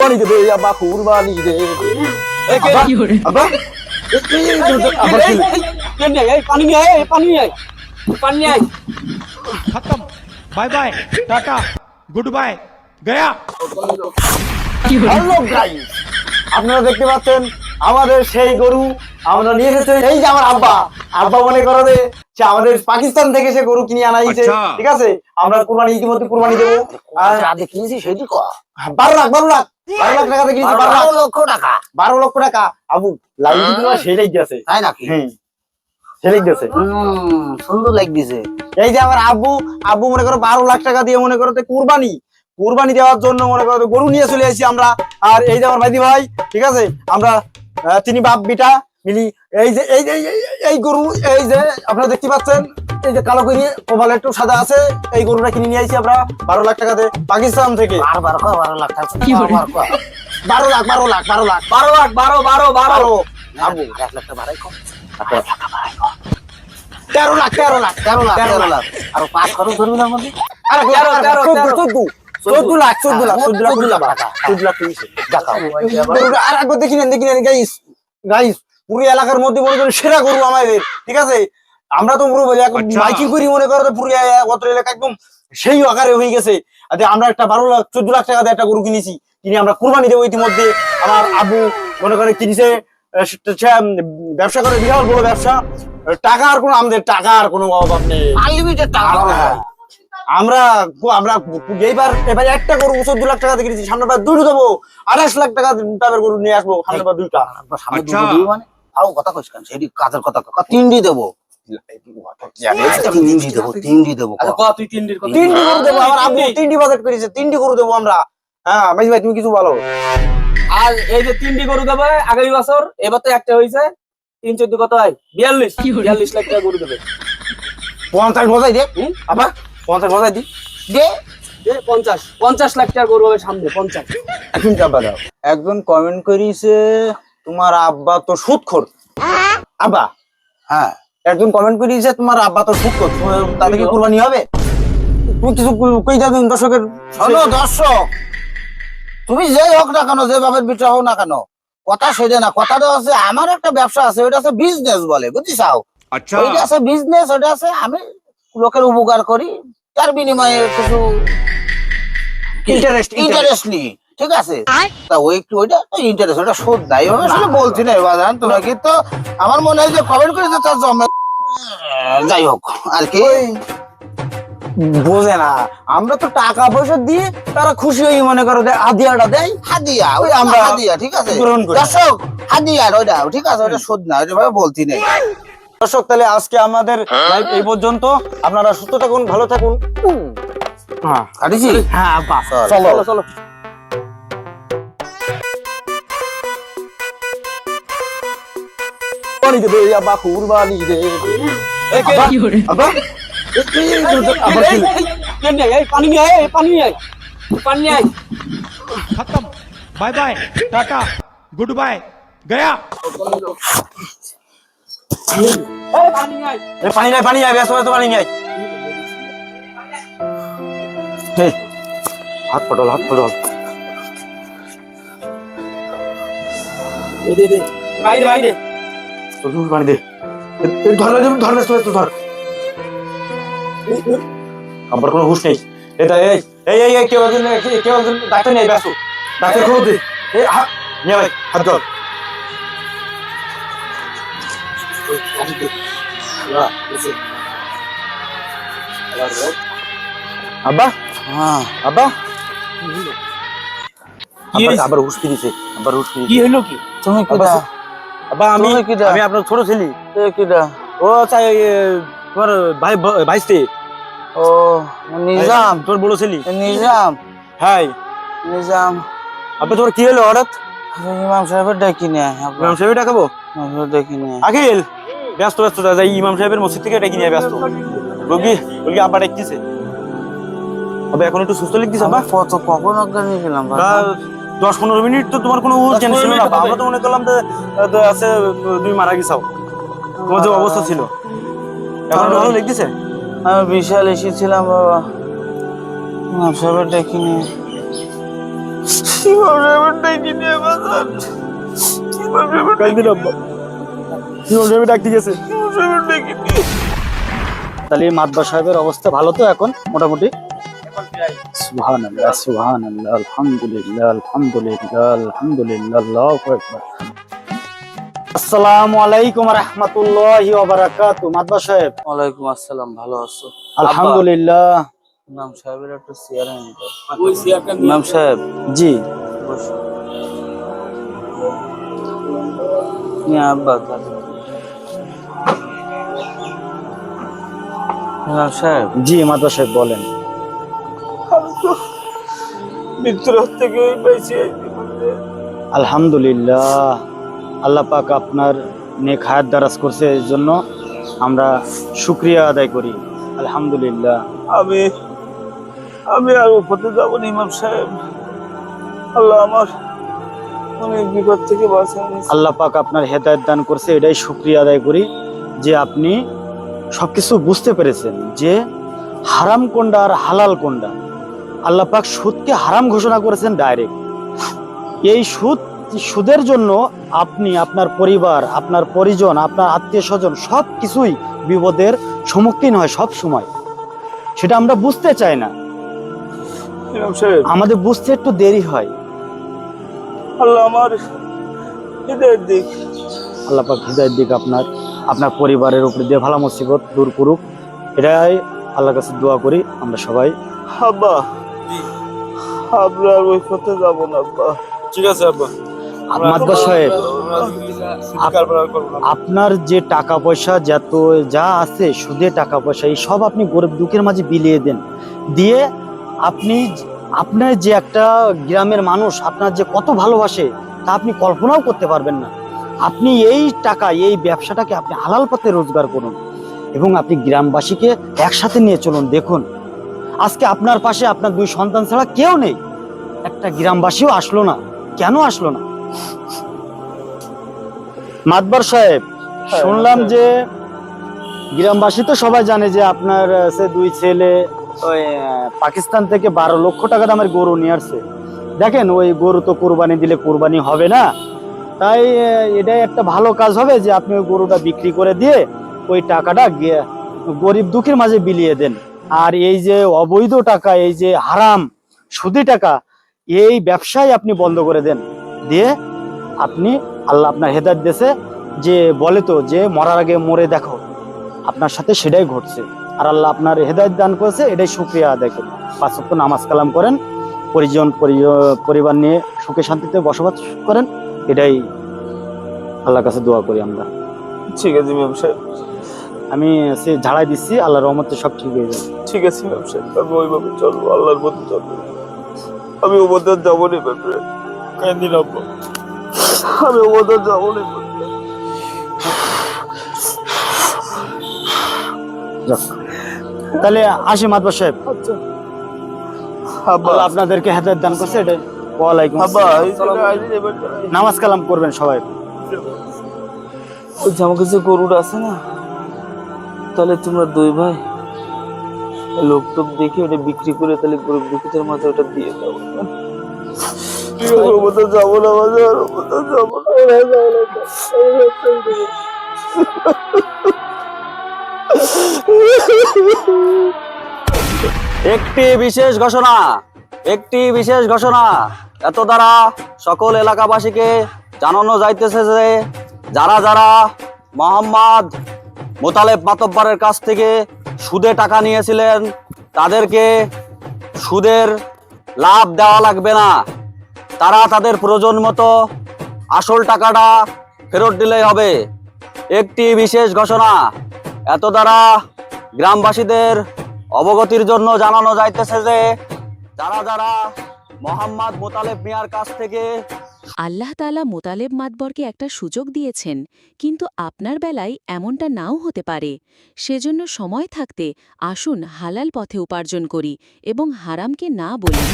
কুরবানি দেবে আব্বা কুরবানি দেবে আব্বা পানি নিয়ে আয় পানি নিয়ে আয় পানি নিয়ে খতম bye bye tata good bye Gaya hello guys আপনারা দেখতে পাচ্ছেন আমাদের সেই গরু আমরা নিয়ে এসেছে এই যে আমার আব্বা আব্বা মনে করো যে আমাদের পাকিস্তান থেকে সে গরু কিনে আনা হয়েছে ঠিক আছে আমরা কুরবানি ইতিমধ্যে কুরবানি দেবো। আর দেখি সেটি বারো লাখ বারো লাখ। বারো লাখ টাকা কিনেছি বারো লক্ষ টাকা। বারো লক্ষ টাকা। আবু লাইন সেটাই গেছে তাই নাকি? হ্যাঁ সেটাই গেছে হুম সুন্দর লাগতেছে এই যে আমার আব্বু আব্বু মনে করো বারো লাখ টাকা দিয়ে মনে করো কুরবানি। কুরবানি দেওয়ার জন্য মনে করো গরু নিয়ে চলে আসি আমরা। আর এই যে আমার ভাইদি ভাই ঠিক আছে? আমরা তিনি বাপ বিটা মিলি এই যে এই যে এই- এই- এই গরু এই যে আপনারা দেখতে পাচ্ছেন? এই যে কালো করি একটু সাদা আছে এই গরুটা কিনে নিয়ে আসি আমরা বারো লাখ টাকাতে পাকিস্তান থেকে। বারবার ক বারো লাখ টাকা বারো লাখ বারো লাখ বারো লাখ বারো লাখ বারো বারো বারো। বারো। আবু এক লাখ টাকা বাড়াই তেরো লাখ তেরো লাখ তেরো লাখ তেরো লাখ। আর পাঁচ খরচ ধরবি না আমাদের? আরে তেরো, তেরো, চোদ্দ চোদ্দ চোদ্দ লাখ চোদ্দ লাখ চোদ্দ লাখ চোদ্দ লাখ চোদ্দ লাখ তিরিশ আর একবার দেখি নেন দেখি নেন গাইস গাইস পুরো এলাকার মধ্যে মনে করেন সেরা গরু আমাদের ঠিক আছে? আমরা তো পুরো বলি এখন আচ্ছা। মাইকিং করি মনে করো তো পুরো অত এলাকা একদম সেই আকারে হয়ে গেছে। আর আমরা একটা বারো লাখ চোদ্দ লাখ টাকা দিয়ে একটা গরু কিনেছি কিনে আমরা কুরবানি দেবো ইতিমধ্যে। আমার আবু মনে করে কিনেছে ব্যবসা করে বিশাল বড় ব্যবসা। টাকা আর কোনো আমাদের টাকা আর কোনো অভাব নেই। আমরা আমরা এইবার এবার একটা গরু চোদ্দ লাখ টাকা দিয়ে কিনেছি সামনে বার দুটো দেবো। আঠাশ লাখ টাকা টাকার গরু নিয়ে আসব সামনে বার দুইটা। সামনে আচ্ছা। দুটো মানে আও কথা কইস কেন সেটি কাজের কথা ক তিনটি দেবো। তিনটি দেবো তিনটি দেবো ক। ক তুই তিনটির কথা তিনটি গরু দেবো আমার আব্বু তিনটি। বাজেট করেছে তিনটি গরু দেবো আমরা। হ্যাঁ মাইজ ভাই তুমি কিছু বলো। আর এই যে তিনটি গরু দেবে আগামী বছর এবার তো একটা হয়েছে তিন চোদ্দ কত হয়? বিয়াল্লিশ। বিয়াল্লিশ লাখ টাকা গরু দেবে। পঞ্চাশ বজাই দে? আবার পঞ্চাশ বজাই দি। দে। পঞ্চাশ। পঞ্চাশ লাখ টাকা গরু হবে সামনে পঞ্চাশ। এখন চাপা দাও। একজন কমেন্ট করিছে তোমার আব্বা তো সুদখোর আব্বা? হ্যাঁ। একজন কমেন্ট করি যে তোমার আব্বা তো সুখ তাতে কি কুরবানি হবে? তুমি কিছু কই যাবে দর্শকের শোনো দর্শক। তুমি যেই হোক না কেন যে বাপের বিটা হোক না কেন কথা সেজে না কথাটা আছে আমার একটা ব্যবসা আছে ওইটা আছে বিজনেস বলে বুঝিসাও আচ্ছা। ওইটা আছে বিজনেস ওইটা আছে আমি লোকের উপকার করি তার বিনিময়ে কিছু ইন্টারেস্ট ইন্টারেস্ট নিই। ঠিক আছে? তা ওই একটু ওইটা ইন্টারেস্ট ওটা শোধ নাই আমি আসলে বলছি না এবার জান তোমরা কিন্তু আমার মনে হয় যে কমেন্ট করেছে তার জমে যাই হোক আর কি? বোঝে না। আমরা তো টাকা পয়সা দিয়ে তারা খুশি হয়ে মনে করো যে আদিয়াটা দেয়। হাদিয়া ওই ওই আমরা হাদিয়া ঠিক আছে? দর্শক হাদিয়া ওইটা ঠিক আছে ওইটা শোধ না ওইটা ভাবে বলছি না। দর্শক তাহলে আজকে আমাদের লাইভ এই পর্যন্ত। আপনারা সুস্থ থাকুন ভালো থাকুন। হ্যাঁ। কাটিছি? হ্যাঁ চলো। চলো। চলো কুরবানি দেবে আব্বা কুরবানি দেবে আব্বা, আব্বা এই, এই, এই, আব্বা কি? এই, নিয়ে আয়, এই, পানি নিয়ে আয়, এই, পানি নিয়ে আয় পানি নিয়ে আয় खत्म bye bye tata good bye गया এই, পানি নিয়ে আয় এই, পানি নাই পানি নাই ব্যস্ত ব্যস্ত পানি নাই এই, হাত পটল হাত পটল দে, দে, দে। বাইরে বাইরে তোর পানি দে। ধর ধর ধর ধর আমার কোনো হুশ নেই। এটা এই এই এই কেউ একজন কেউ একজন ডাক্তার নেই ব্যস্ত। ডাক্তার খবর দে। এই হাত নিয়ে ভাই হাত ধর। আব্বা? হ্যাঁ। আব্বা? আবার হুশ ফিরিছে। আবার হুশ ফিরিছে। কি হইল কি? তুমি আব্বা আব্বা আমি? আমি আপনার ছোট ছেলে। কিটা ও চাই তোমার ভাই ভাইস্তে ও নিজাম। তোর বড় ছেলে। নিজাম। হাই। নিজাম। আব্বা তোর কি হলো হঠাৎ? ইমাম সাহেবের ডাকি নে ইমাম সাহেব ডাকাবো? ডাকি নে। আখিল। ব্যস্ত ব্যস্ত যাই ইমাম সাহেবের মসজিদ থেকে ডেকে নিয়ে ব্যস্ত। রোগী রোগী আব্বা ডাকতেছে। আবে এখন একটু সুস্থ লিখতেছে আব্বা? কত কখন অজ্ঞান হয়ে গেলাম দশ পনেরো মিনিট তো তোমার কোনো ছিল না। আমরা তো মনে করলাম যে তো আছে তুমি মারা গেছাও। তোমার যে অবস্থা ছিল। এখন ভালো লিখতেছে আমি বিশাল এসেছিলাম বাবা। ইমাম সাহেবের ডাকি নে কাইন্দিন আব্বা ইমাম সাহেব ডাকতে গেছে। তাহলে মাদবা সাহেবের অবস্থা ভালো তো এখন মোটামুটি? সুবহান আল্লাহ সুবহান আল্লাহ আলহামদুলিল্লাহ আলহামদুলিল্লাহ আলহামদুলিল্লাহ আল্লাহু আকবার। আসসালামু আলাইকুম রাহমাতুল্লাহি ওয়া বারাকাতু মাদবা সাহেব। ওয়ালাইকুম আসসালাম ভালো আছো? আলহামদুলিল্লাহ। ইমাম সাহেবের একটা চেয়ারে ওই চেয়ারটা ইমাম সাহেব। জি। নিয়ে আব্বা সাহেব। জি মাদবা সাহেব বলেন। মৃত্যুর হাত থেকে বেঁচে আলহামদুলিল্লাহ। আল্লাহ পাক আপনার নেক হায়াত দারাজ করছে এর জন্য আমরা শুক্রিয়া আদায় করি। আলহামদুলিল্লাহ। আমি আমি আর উপরে যাব ইমাম সাহেব। আল্লাহ আমার অনেক বিপদ থেকে বাঁচান। আল্লাহ পাক আপনার হেদায়ত দান করছে এটাই শুক্রিয়া আদায় করি যে আপনি সবকিছু বুঝতে পেরেছেন যে হারাম কোনটা আর হালাল কোনটা। আল্লাহ পাক সুদকে হারাম ঘোষণা করেছেন ডাইরেক্ট এই সুদ সুদের জন্য আপনি আপনার পরিবার আপনার পরিজন আপনার আত্মীয় স্বজন সব কিছুই বিপদের সম্মুখীন হয় সব সময়। সেটা আমরা বুঝতে চাই না। আমাদের বুঝতে একটু দেরি হয়। আল্লাহ আমার হৃদয়ের দিক। আল্লাহ পাক হৃদয়ের দিক আপনার আপনার পরিবারের উপরে দিয়ে ভালো মুসিবত দূর করুক। এটাই আল্লাহর কাছে দোয়া করি আমরা সবাই। আব্বা আমরা আর ওই পথে যাব না আব্বা। ঠিক আছে আব্বা। সাহেব আপনার যে টাকা পয়সা যত যা আছে সুদে টাকা পয়সা এই সব আপনি গরিব দুঃখের মাঝে বিলিয়ে দেন। দিয়ে আপনি আপনার যে একটা গ্রামের মানুষ আপনার যে কত ভালোবাসে তা আপনি কল্পনাও করতে পারবেন না। আপনি এই টাকা এই ব্যবসাটাকে আপনি হালাল পথে রোজগার করুন। এবং আপনি গ্রামবাসীকে একসাথে নিয়ে চলুন। দেখুন আজকে আপনার পাশে আপনার দুই সন্তান ছাড়া কেউ নেই। একটা গ্রামবাসীও আসলো না। কেন আসলো না? মাতবার সাহেব শুনলাম যে গ্রামবাসী তো সবাই জানে যে আপনার সে দুই ছেলে ওই পাকিস্তান থেকে বারো লক্ষ টাকা দামের গরু নিয়ে আসছে। দেখেন ওই গরু তো কোরবানি দিলে কোরবানি হবে না। তাই এটাই একটা ভালো কাজ হবে যে আপনি ওই গরুটা বিক্রি করে দিয়ে ওই টাকাটা গরিব দুঃখের মাঝে বিলিয়ে দেন। আর এই যে অবৈধ টাকা, এই যে হারাম, সুদি টাকা, এই ব্যবসায় আপনি বন্ধ করে দেন। দিয়ে আপনি আল্লাহ আপনার হেদায়ত দেশে যে বলে তো, যে মরার আগে মরে দেখো। আপনার সাথে সেটাই ঘটছে। আর আল্লাহ আপনার হেদায়ত দান করেছে, এটাই আদায় করুন। পাঁচ ওয়াক্ত নামাজ কালাম করেন, পরিজন পরি- পরিবার নিয়ে সুখে শান্তিতে বসবাস করেন, এটাই আল্লাহর কাছে দোয়া করি আমরা। ঠিক আছে সাহেব। আমি সে ঝাড়াই দিচ্ছি আল্লাহর রহমতে সব ঠিক হয়ে যাবে ঠিক আছে ইমাম সাহেব আমি ওইভাবে চলবো আল্লাহর মতো চলবো। আমি যাব না ব্যাপারে আমি ওদের যাব না তাহলে আসি মাতবার সাহেব। আচ্ছা। আপনাদেরকে হেদায়ত দান করছে ওয়ালাইকুম এবার নামাজ কালাম করবেন সবাই। ওই আমার কাছে গরুটা আছে না তাহলে তোমরা দুই ভাই লোক টোক দেখে ওটা বিক্রি করে তাহলে গরিব দুঃখীদের মাঝে ওটা দিয়ে দাও। যাব না বাজার যাব না ওটা যাব না একটি বিশেষ ঘোষণা একটি বিশেষ ঘোষণা। এত দ্বারা সকল এলাকাবাসীকে জানানো যাইতেছে যে যারা যারা মোহাম্মদ মোতালেব মাতব্বরের কাছ থেকে সুদে টাকা নিয়েছিলেন। তাদেরকে সুদের লাভ দেওয়া লাগবে না। তারা তাদের প্রয়োজন মতো আসল টাকাটা ফেরত দিলেই হবে। একটি বিশেষ ঘোষণা, এত দ্বারা গ্রামবাসীদের অবগতির জন্য জানানো যাইতেছে যে, যারা যারা মোহাম্মদ মোতালেব মিয়ার কাছ থেকে আল্লাহ তালা মোতালেব মাতবরকে একটা সুযোগ দিয়েছেন, কিন্তু আপনার বেলায় এমনটা নাও হতে পারে। সেজন্য সময় থাকতে আসুন হালাল পথে উপার্জন করি এবং হারামকে না বলি।